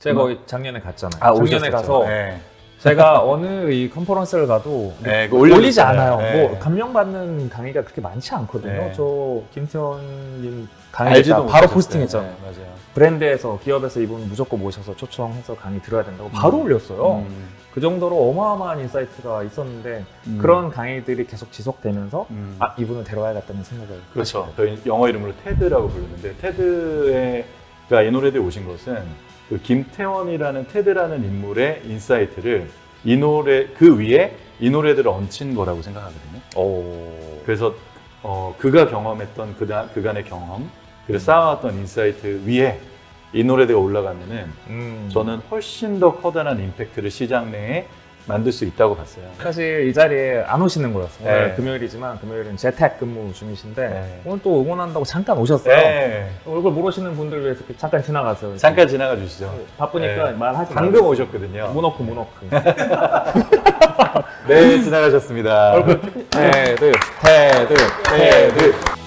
제가 음. 거기 작년에 갔잖아요. 아, 작년에 오셨었죠. 가서 네. 제가 어느 이 컨퍼런스를 가도 네, 그거 올리지. 않아요. 네. 뭐 감명받는 강의가 그렇게 많지 않거든요. 네. 저 김태원님 강의 알지도 때 바로 못하셨어요. 포스팅했잖아요. 네, 맞아요. 브랜드에서 기업에서 이분 무조건 모셔서 초청해서 강의 들어야 된다고 바로 음. 올렸어요. 음, 그 정도로 어마어마한 인사이트가 있었는데 음. 그런 강의들이 계속 지속되면서 음. 아 이분을 데려와야겠다는 생각을 그렇죠. 저희 영어 이름으로 테드라고 부르는데 테드 가 이노레드에 오신 것은 그 김태원이라는 테드라는 인물의 인사이트를 이 노래 그 위에 이 노래들을 얹힌 거라고 생각하거든요. 오. 그래서 어, 그가 경험했던 그다, 그간의 경험, 그리고 쌓아왔던 인사이트 위에 이 노래가 올라가면은 음. 저는 훨씬 더 커다란 임팩트를 시장 내에 만들 수 있다고 봤어요. 사실 이 자리에 안 오시는 거였어요. 네. 오늘 금요일이지만 금요일은 재택 근무 중이신데 네. 오늘 또 응원한다고 잠깐 오셨어요. 네. 얼굴 모르시는 분들 위해서 잠깐 지나가세요. 잠깐 지나가 주시죠. 바쁘니까 네. 말하지 방금 말고. 오셨거든요. 문워크 문워크. 네, 지나가셨습니다. 테드 테드 테드